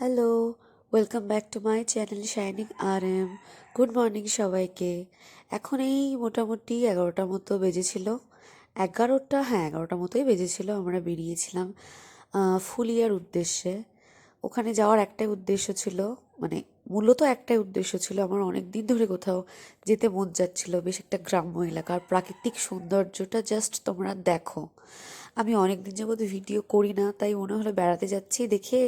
Hello welcome back to my channel shining R M good morning সবাইকে। এখন এই মোটামুটি এগারোটার মতো বেজেছিল। এগারোটা হ্যাঁ এগারোটার মতোই বেজেছিল, আমরা বেরিয়েছিলাম ফুলিয়ার উদ্দেশ্যে। ওখানে যাওয়ার একটাই উদ্দেশ্য ছিল মানে মূলত একটাই উদ্দেশ্য ছিল, আমার অনেক দিন ধরে কোথাও যেতে মন যাচ্ছিল, বেশ একটা গ্রাম্য এলাকার প্রাকৃতিক সৌন্দর্যটা জাস্ট তোমরা দেখো। আমি অনেক দিন যাবত ভিডিও করি না, তাই মনে হলো বেড়াতে যাচ্ছি দেখে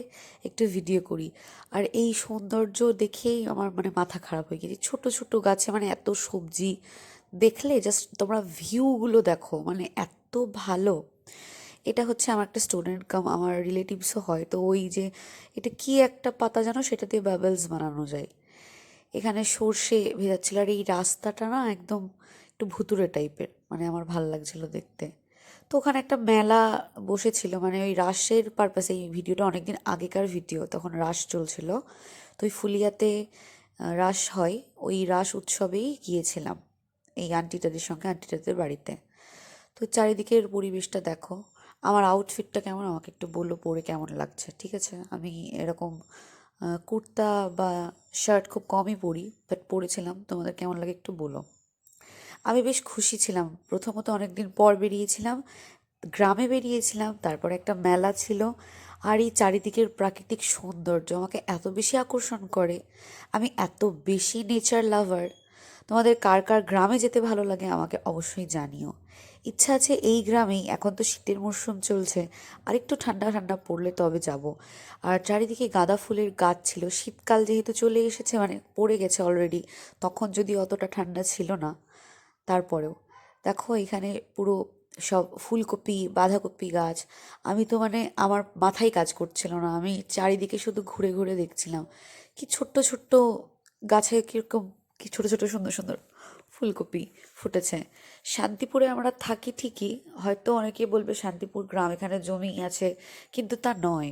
একটু ভিডিও করি। আর এই সৌন্দর্য দেখেই আমার মানে মাথা খারাপ হয়ে গেছে। ছোট ছোট গাছে মানে এত সবজি দেখলে জাস্ট তোমরা ভিউগুলো দেখো মানে এত ভালো। এটা হচ্ছে আমার একটা স্টুডেন্ট কাম আমার রিলেটিভসও হয়। তো ওই যে এটা কি একটা পাতা জানো? সেটা দিয়ে বাবেলস বানানো যায়। এখানে সর্ষে ভেজাচ্ছিল আর এই রাস্তাটা না একদম একটু ভুতুরে টাইপের মানে আমার ভালো লাগছিল দেখতে। তো ওখানে একটা মেলা বসেছিল মানে ওই রাসের পারপাসে এই ভিডিওটা অনেকদিন আগেকার ভিডিও, তখন রাস চলছিল। তো ওই ফুলিয়াতে রাস হয়, ওই রাস উৎসবেই গিয়েছিলাম এই আন্টিটাদের সঙ্গে আন্টিটাদের বাড়িতে। তো চারিদিকের পরিবেশটা দেখো, আমার আউটফিটটা কেমন, আমাকে একটু বলল পরে কেমন লাগছে, ঠিক আছে? আমি এরকম কুর্তা বা শার্ট খুব কমই পরি বাট পরেছিলাম, তোমাদের কেমন লাগে একটু বলো। আমি বেশ খুশি ছিলাম। প্রথমত অনেক দিন পর বেরিয়েছিলাম, গ্রামে বেরিয়েছিলাম, তারপর একটা মেলা ছিল আর এই চারিদিকের প্রাকৃতিক সৌন্দর্য আমাকে এত বেশি আকর্ষণ করে। আমি এত বেশি নেচার লাভার তোমাদের কার কার গ্রামে যেতে ভালো লাগে আমাকে অবশ্যই জানিও। ইচ্ছা আছে এই গ্রামেই, এখন তো শীতের মরশুম চলছে আর একটু ঠান্ডা ঠান্ডা পড়লে তবে যাব। আর চারিদিকে গাঁদা ফুলের গাছ ছিল, শীতকাল যেহেতু চলে এসেছে মানে পড়ে গেছে অলরেডি তখন যদি অতটা ঠান্ডা ছিল না। তারপরেও। দেখো এখানে পুরো সব ফুলকপি, বাঁধাকপি গাছ। আমি তো মানে আমার মাথায় কাজ করছিল না। আমি চারিদিকে শুধু ঘুরে ঘুরে দেখছিলাম। কি ছোট্ট ছোট্ট গাছে কীরকম কি ছোট ছোট সুন্দর সুন্দর ফুলকপি ফুটেছে। শান্তিপুরে আমরা থাকি ঠিকই। হয়তো অনেকে বলবে শান্তিপুর গ্রাম এখানে জমি আছে, কিন্তু তা নয়।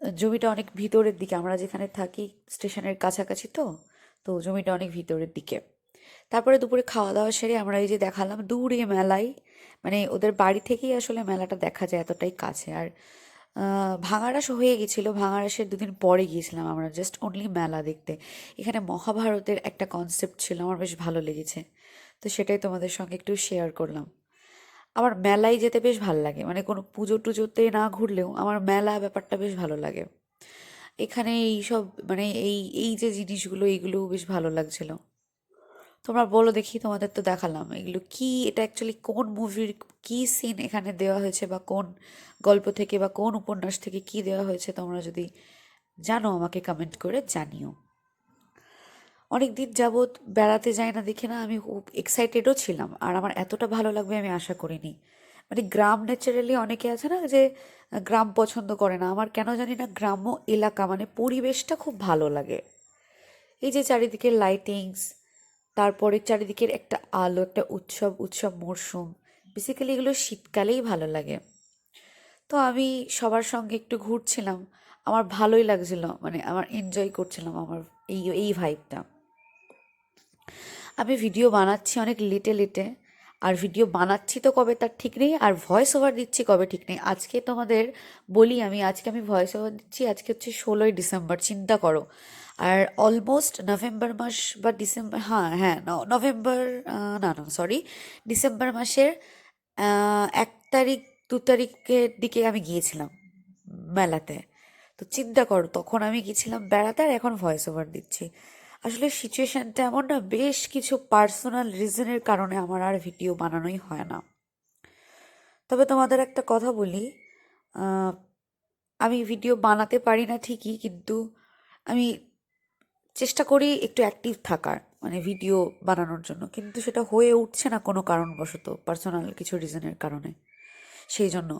জমিটা অনেক ভিতরের দিকে। আমরা যেখানে থাকি স্টেশনের কাছাকাছি তো তো জমিটা অনেক ভিতরের দিকে। তারপরে দুপুরে খাওয়া দাওয়া সেরে আমরা এই যে দেখালাম দূরে মেলায়। মানে ওদের বাড়ি থেকেই আসলে মেলাটা দেখা যায় এতটাই কাছে। আর ভাঙাড়াশ হয়ে গেছিল। ভাঙাড়াশের দুদিন পরে গিয়েছিলাম আমরা জাস্ট অনলি মেলা দেখতে। এখানে মহাভারতের একটা কনসেপ্ট ছিল, আমার বেশ ভালো লেগেছে। তো সেটাই তোমাদের সঙ্গে একটু শেয়ার করলাম। আমার মেলায় যেতে বেশ ভালো লাগে। মানে কোনো পুজো টুজোতে না ঘুরলেও আমার মেলা ব্যাপারটা বেশ ভালো লাগে। এখানে এই সব মানে এই এই যে জিনিসগুলো এইগুলো বেশ ভালো লাগছিল। তোমরা বলো দেখি, তোমাদের তো দেখালাম। এগুলো কি? এটা অ্যাকচুয়ালি কোন মুভির কি সিন এখানে দেওয়া হয়েছে বা কোন গল্প থেকে বা কোন উপন্যাস থেকে কি দেওয়া হয়েছে তোমরা যদি জানো, আমাকে কমেন্ট করে জানিও। অনেক দিন যাবৎ বেড়াতে যাই না দেখে না আমি খুব এক্সাইটেডও ছিলাম, আর আমার এতটা ভালো লাগবে আমি আশা করিনি। মানে গ্রাম ন্যাচারালি অনেকে আছে না যে গ্রাম পছন্দ করে না, আমার কেন জানি না গ্রাম্য এলাকা মানে পরিবেশটা খুব ভালো লাগে। এই যে চারিদিকে লাইটিংস তারপরে চারিদিকের একটা আলো, একটা উৎসব উৎসব মরশুম বেসিক্যালি এগুলো শীতকালেই ভালো লাগে। তো আমি সবার সঙ্গে একটু ঘুরছিলাম। আমার ভালোই লাগছিল মানে আমার এনজয় করছিলাম আমার এই এই ভাইবটা আমি ভিডিও বানাচ্ছি অনেক লেটে লেটে আর ভিডিও বানাচ্ছি তো কবে তার ঠিক নেই, আর ভয়েস ওভার দিচ্ছি কবে ঠিক নেই। আজকে তোমাদের বলি আমি, আজকে আমি ভয়েস ওভার দিচ্ছি, আজকে হচ্ছে ষোলোই ডিসেম্বর, চিন্তা করো। আর অলমোস্ট নভেম্বর মাস বা ডিসেম্বর হ্যাঁ হ্যাঁ নভেম্বর না না সরি ডিসেম্বর মাসের এক তারিখ, দু তারিখের দিকে আমি গিয়েছিলাম মেলাতে। তো চিন্তা করো, তখন আমি গেছিলাম বেড়াতে আর এখন ভয়েস ওভার দিচ্ছি। আসলে সিচুয়েশানটা এমন না, বেশ কিছু পার্সোনাল রিজনের কারণে আমার আর ভিডিও বানানোই হয় না। তবে তোমাদের একটা কথা বলি আমি ভিডিও বানাতে পারি না ঠিকই, কিন্তু আমি চেষ্টা করি একটু অ্যাক্টিভ থাকার মানে ভিডিও বানানোর জন্য। কিন্তু সেটা হয়ে উঠছে না কোনো কারণবশত পার্সোনাল কিছু রিজনের কারণে। সেই জন্য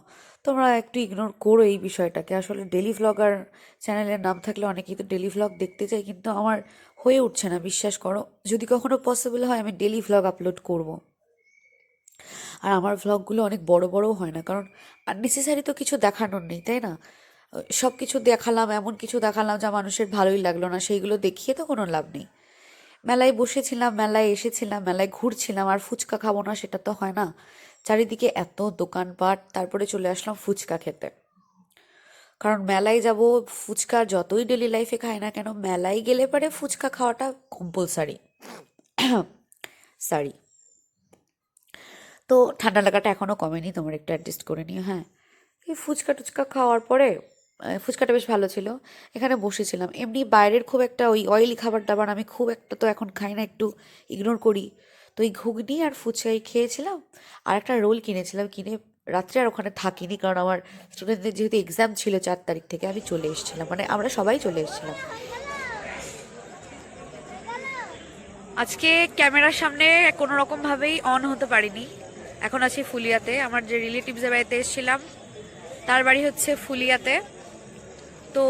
তোমরা একটু ইগনোর করো এই বিষয়টাকে। আসলে ডেলি ভ্লগার চ্যানেলের নাম থাকলে অনেকেই তো ডেলি ভ্লগ দেখতে চাই কিন্তু আমার হয়ে উঠছে না, বিশ্বাস করো। যদি কখনো পসিবল হয়, আমি ডেলি ভ্লগ আপলোড করব। আর আমার ভ্লগগুলো অনেক বড় বড়ও হয় না, কারণ আননেসেসারি তো কিছু দেখানোর নেই, তাই না? সব কিছু দেখালাম, এমন কিছু দেখালাম যা মানুষের ভালোই লাগল না, সেইগুলো দেখিয়ে তো কোনো লাভ নেই। মেলায় বসেছিলাম, মেলায় এসেছিলাম, মেলায় ঘুরছিলাম, আর ফুচকা খাব না সেটা তো হয় না। চারিদিকে এত দোকানপাট, তারপরে চলে আসলাম ফুচকা খেতে। কারণ মেলায় যাব, ফুচকা যতই ডেলি লাইফে খাই না কেন, মেলায় গেলে পরে ফুচকা খাওয়াটা কম্পালসারি সরি তো ঠান্ডা লাগাটা এখনও কমেনি, তোমার একটু অ্যাডজাস্ট করে নিও হ্যাঁ। এই ফুচকা টুচকা খাওয়ার পরে ফুচকাটা বেশ ভালো ছিল। এখানে বসেছিলাম। এমনি বাইরের খুব একটা ওই অয়েলি খাবার দাবার আমি খুব একটা তো এখন খাই না, একটু ইগনোর করি। তো এই ঘুগনি আর ফুচকাই খেয়েছিলাম। আর একটা রোল কিনেছিলাম, কিনে রাত্রে আর ওখানে থাকিনি, কারণ আমার স্টুডেন্টদের যেহেতু এক্সাম ছিল চার তারিখ থেকে, আমি চলে এসেছিলাম। মানে আমরা সবাই চলে এসেছিলাম। আজকে ক্যামেরার সামনে কোনো রকম ভাবেই অন হতে পারিনি। এখন আছি ফুলিয়াতে। আমার যে রিলেটিভসের বাড়িতে এসেছিলাম, তার বাড়ি হচ্ছে ফুলিয়াতে। তো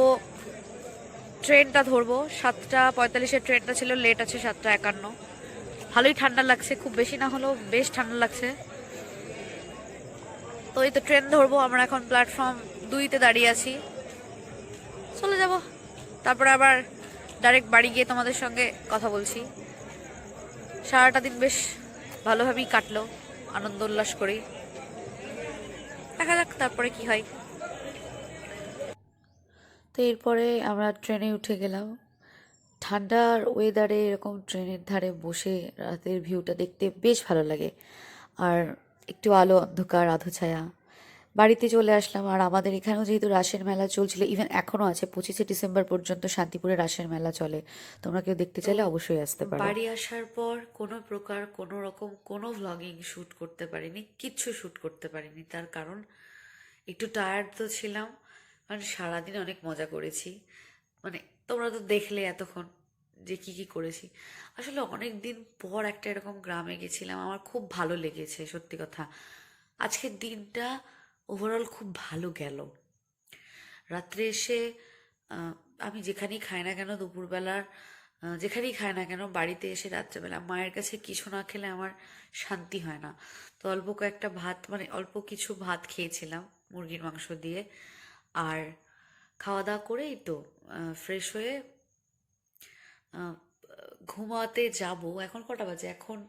ট্রেনটা ধরবো। সাতটা পঁয়তাল্লিশের ট্রেনটা ছিল লেট আছে সাতটা একান্ন। ভালোই ঠান্ডা লাগছে, খুব বেশি না হলেও বেশ ঠান্ডা লাগছে। তো এই তো ট্রেন ধরবো, আমরা এখন প্ল্যাটফর্ম দুইতে দাঁড়িয়ে আছি। চলে যাব। তারপরে আবার ডাইরেক্ট বাড়ি গিয়ে তোমাদের সঙ্গে কথা বলছি। সারাটা দিন বেশ ভালোভাবেই কাটলো, আনন্দ উল্লাস করি। দেখা যাক তারপরে কি হয়। তো এরপরে আমরা ট্রেনে উঠে গেলাম। ঠান্ডার ওয়েদারে এরকম ট্রেনের ধারে বসে রাতের ভিউটা দেখতে বেশ ভালো লাগে। আর একটু আলো অন্ধকার আধো ছায়া। বাড়িতে চলে আসলাম। আর আমাদের এখানেও যেহেতু রাসের মেলা চলছিল ইভেন এখনও আছে। পঁচিশে ডিসেম্বর পর্যন্ত শান্তিপুরে রাসের মেলা চলে। তোমরা কেউ দেখতে চাইলে অবশ্যই আসতে পারো। বাড়ি আসার পর কোনো প্রকার কোনো রকম কোনো ভ্লগিং শ্যুট করতে পারিনি কিচ্ছু শ্যুট করতে পারিনি। তার কারণ একটু টায়ার্ড তো ছিলাম। মানে সারাদিন অনেক মজা করেছি। মানে তোমরা তো দেখলে এতক্ষণ যে কি কি করেছি। আসলে অনেক দিন পর একটা এরকম গ্রামে গেছিলাম, আমার খুব ভালো লেগেছে সত্যি কথা। আজকের দিনটা ওভারঅল খুব ভালো গেল। রাত্রে এসে আমি যেখানেই খাই না কেন দুপুরবেলার যেখানেই খাই না কেন বাড়িতে এসে রাত্রেবেলা মায়ের কাছে কিছু না খেলে আমার শান্তি হয় না। তো অল্প কয়েকটা ভাত মানে অল্প কিছু ভাত খেয়েছিলাম মুরগির মাংস দিয়ে। আর খাওয়া দাওয়া করেই তো ফ্রেশ হয়ে ঘুমাতে যাব। এখন কটা বাজে? এখন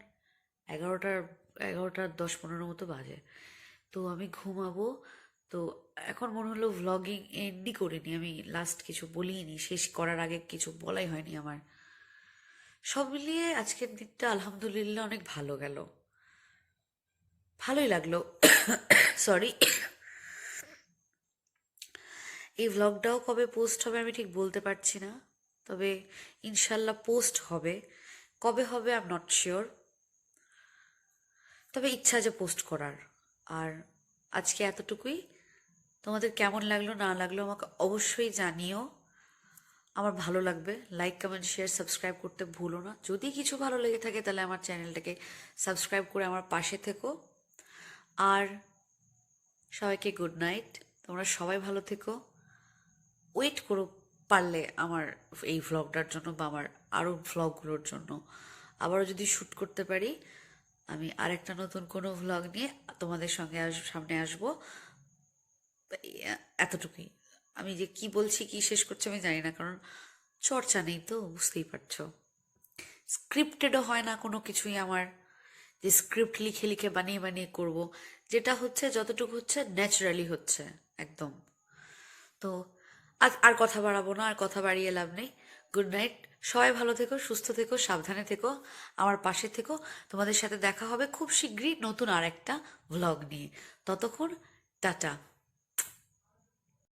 এগারোটার এগারোটার দশ পনেরো মতো বাজে। তো আমি ঘুমাবো। তো এখন মনে হলো ভ্লগিং এন্ডই করিনি। আমি লাস্ট কিছু বলিনি। শেষ করার আগে কিছু বলাই হয়নি আমার। সব মিলিয়ে আজকের দিনটা আলহামদুলিল্লাহ অনেক ভালো গেল। ভালোই লাগল। সরি এই ভ্লগটাও কবে পোস্ট হবে আমি ঠিক বলতে পারছি না, তবে ইনশাল্লাহ পোস্ট হবে। কবে হবে আই এম নট শিওর তবে ইচ্ছা আছে পোস্ট করার। আর আজকে এতটুকুই। তোমাদের কেমন লাগল, না লাগল আমাকে অবশ্যই জানিও। আমার ভালো লাগবে। লাইক কমেন্ট শেয়ার সাবস্ক্রাইব করতে ভুলো না। যদি কিছু ভালো লেগে থাকে তাহলে আমার চ্যানেলটাকে সাবস্ক্রাইব করে আমার পাশে থেকো। আর সবাইকে গুড নাইট তোমরা সবাই ভালো থেকো। ওয়েট করো, পারলে আমার এই ভ্লগটার জন্য বা আমার আরও ভ্লগগুলোর জন্য। আবারও যদি শ্যুট করতে পারি, আমি আরেকটা নতুন কোনো ভ্লগ নিয়ে তোমাদের সঙ্গে আস, সামনে আসব। এতটুকুই। আমি যে কি বলছি, কি শেষ করছি আমি জানি না, কারণ চর্চা নেই তো, বুঝতেই পারছ। স্ক্রিপ্টেডও হয় না কোনো কিছুই আমার। যে স্ক্রিপ্ট লিখে লিখে বানিয়ে বানিয়ে করব, যেটা হচ্ছে, যতটুকু হচ্ছে ন্যাচারালি হচ্ছে, একদম। তো আজ আর কথা বাড়াবো না, আর কথা বাড়িয়ে লাভ নেই। Good night. সবাই ভালো থেকো, সুস্থ থেকো, সাবধানে থেকো, আমার পাশে থেকো। তোমাদের সাথে দেখা হবে খুব শীঘ্রই নতুন আর একটা ভ্লগ নিয়ে। ততক্ষণ, টাটা।